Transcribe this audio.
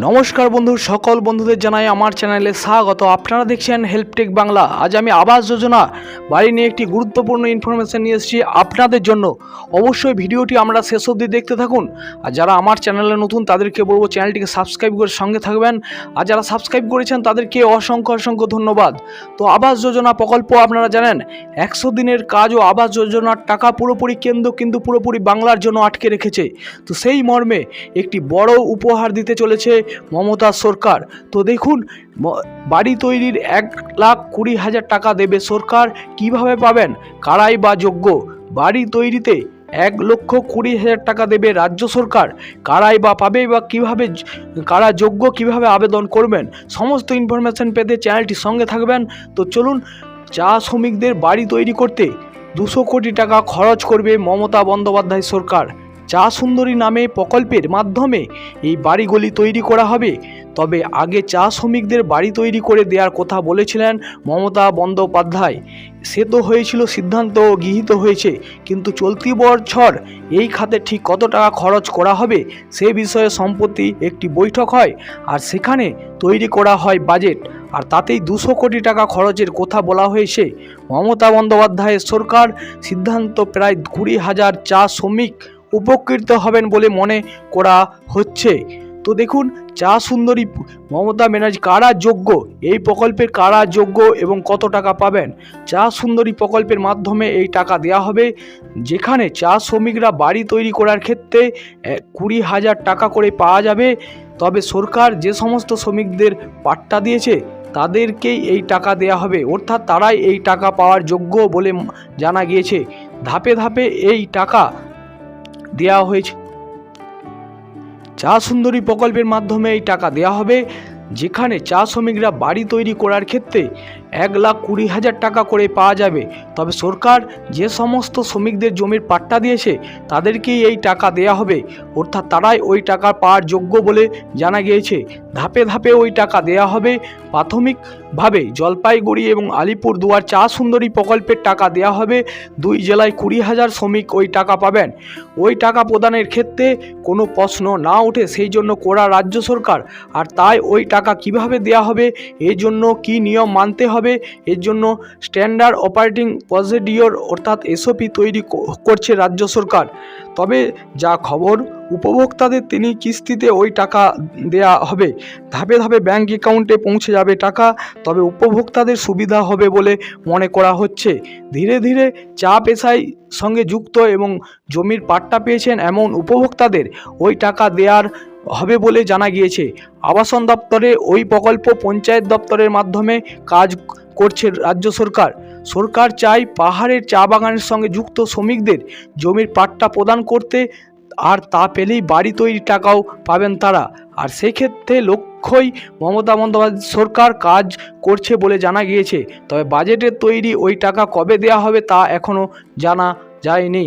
নমস্কার বন্ধু, সকল বন্ধুদের জানাই আমার চ্যানেলে স্বাগত। আপনারা দেখছেন হেল্পটেক বাংলা আজ আমি আবাস যোজনা বাড়ি নিয়ে একটি গুরুত্বপূর্ণ ইনফরমেশন নিয়ে এসেছি আপনাদের জন্য। অবশ্যই ভিডিওটি আমরা শেষ অবধি দেখতে থাকুন। আর যারা আমার চ্যানেলে নতুন, তাদেরকে বলব চ্যানেলটিকে সাবস্ক্রাইব করে সঙ্গে থাকবেন। আর যারা সাবস্ক্রাইব করেছেন, তাদেরকে অসংখ্য অসংখ্য ধন্যবাদ। তো আবাস যোজনা প্রকল্প আপনারা জানেন, একশো দিনের কাজ ও আবাস যোজনার টাকা পুরোপুরি কেন্দ্র কিন্তু পুরোপুরি বাংলার জন্য আটকে রেখেছে। তো সেই মর্মে একটি বড় উপহার দিতে চলেছে মমতা সরকার। তো দেখুন বাড়ি তৈরির এক লাখ কুড়ি হাজার টাকা দেবে সরকার, কীভাবে পাবেন? কারাই বা যোগ্য? বাড়ি তৈরিতে এক লক্ষ কুড়ি হাজার টাকা দেবে রাজ্য সরকার। কারাই বা পাবে বা কীভাবে কারা যোগ্য কীভাবে আবেদন করবেন? সমস্ত ইনফরমেশন পেতে চ্যানেলটির সঙ্গে থাকবেন। তো চলুন, চা শ্রমিকদের বাড়ি তৈরি করতে দুশো কোটি টাকা খরচ করবে মমতা বন্দ্যোপাধ্যায় সরকার। চা সুন্দরী নামে প্রকল্পের মাধ্যমে এই বাড়িগুলি তৈরি করা হবে। তবে আগে চা শ্রমিকদের বাড়ি তৈরি করে দেওয়ার কথা বলেছিলেন মমতা বন্দ্যোপাধ্যায়। সে তো হয়েছিল সিদ্ধান্ত গৃহীত হয়েছে, কিন্তু চলতি বছর এই খাতে ঠিক কত টাকা খরচ করা হবে সে বিষয়ে সম্প্রতি একটি বৈঠক হয় আর সেখানে তৈরি করা হয় বাজেট। আর তাতেই দুশো কোটি টাকা খরচের কথা বলা হয়েছে। মমতা বন্দ্যোপাধ্যায়ের সরকার সিদ্ধান্ত প্রায় কুড়ি হাজার চা শ্রমিক উপকৃত হবেন বলে মনে করা হচ্ছে। তো দেখুন, চা সুন্দরী মমতা ব্যানার্জি কারা যোগ্য? এই প্রকল্পের কারা যোগ্য এবং কত টাকা পাবেন? চা সুন্দরী প্রকল্পের মাধ্যমে এই টাকা দেওয়া হবে, যেখানে চা শ্রমিকরা বাড়ি তৈরি করার ক্ষেত্রে কুড়ি হাজার টাকা করে পাওয়া যাবে। তবে সরকার যে সমস্ত শ্রমিকদের পাট্টা দিয়েছে, তাদেরকেই এই টাকা দেওয়া হবে। অর্থাৎ তারাই এই টাকা পাওয়ার যোগ্য বলে জানা গিয়েছে। ধাপে ধাপে এই টাকা দেওয়া হয়েছে। চা সুন্দরী প্রকল্পের মাধ্যমে এই টাকা দেওয়া হবে, যেখানে চা শ্রমিকরা বাড়ি তৈরি করার ক্ষেত্রে এক লাখ কুড়ি হাজার টাকা করে পাওয়া যাবে। তবে সরকার যে সমস্ত শ্রমিকদের জমির পাট্টা দিয়েছে, তাদেরকেই এই টাকা দেওয়া হবে। অর্থাৎ তারাই ওই টাকা পাওয়ার যোগ্য বলে জানা গিয়েছে। ধাপে ধাপে ওই টাকা দেওয়া হবে। প্রাথমিকভাবে জলপাইগুড়ি এবং আলিপুর দুয়ার চা সুন্দরী প্রকল্পের টাকা দেওয়া হবে। দুই জেলায় কুড়ি হাজার শ্রমিক ওই টাকা পাবেন। ওই টাকা প্রদানের ক্ষেত্রে কোনো প্রশ্ন না ওঠে, সেই জন্য করা রাজ্য সরকার। আর তাই ওই টাকা কীভাবে দেওয়া হবে এই জন্য কি নিয়ম মানতে হবে এর জন্য স্ট্যান্ডার্ড অপারেটিং প্রসিডিওর অর্থাৎ এসওপি তৈরি করছে রাজ্য সরকার। তবে যা খবর, উপভোক্তাদের তিনি কিস্তিতে ওই টাকা দেয়া হবে। ধাপে ধাপে ব্যাংক অ্যাকাউন্টে পৌঁছে যাবে টাকা, তবে উপভোক্তাদের সুবিধা হবে বলে মনে করা হচ্ছে। ধীরে ধীরে চা পেশায় সঙ্গে যুক্ত এবং জমির পাট্টা পেয়েছেন এমন উপভোক্তাদের। ওই টাকা দেওয়ার হবে বলে জানা গিয়েছে। আবাসন দপ্তরে ওই প্রকল্প পঞ্চায়েত দপ্তরের মাধ্যমে কাজ করছে রাজ্য সরকার। সরকার চাই পাহাড়ের চা বাগানের সঙ্গে যুক্ত শ্রমিকদের জমির পাট্টা প্রদান করতে, আর তা পেলেই বাড়ি তৈরির টাকাও পাবেন তারা। আর সেক্ষেত্রে লক্ষ্যই মমতা বন্দ্যোপাধ্যায় সরকার কাজ করছে বলে জানা গিয়েছে। তবে বাজেটের তৈরি ওই টাকা কবে দেওয়া হবে তা এখনও জানা যায়নি।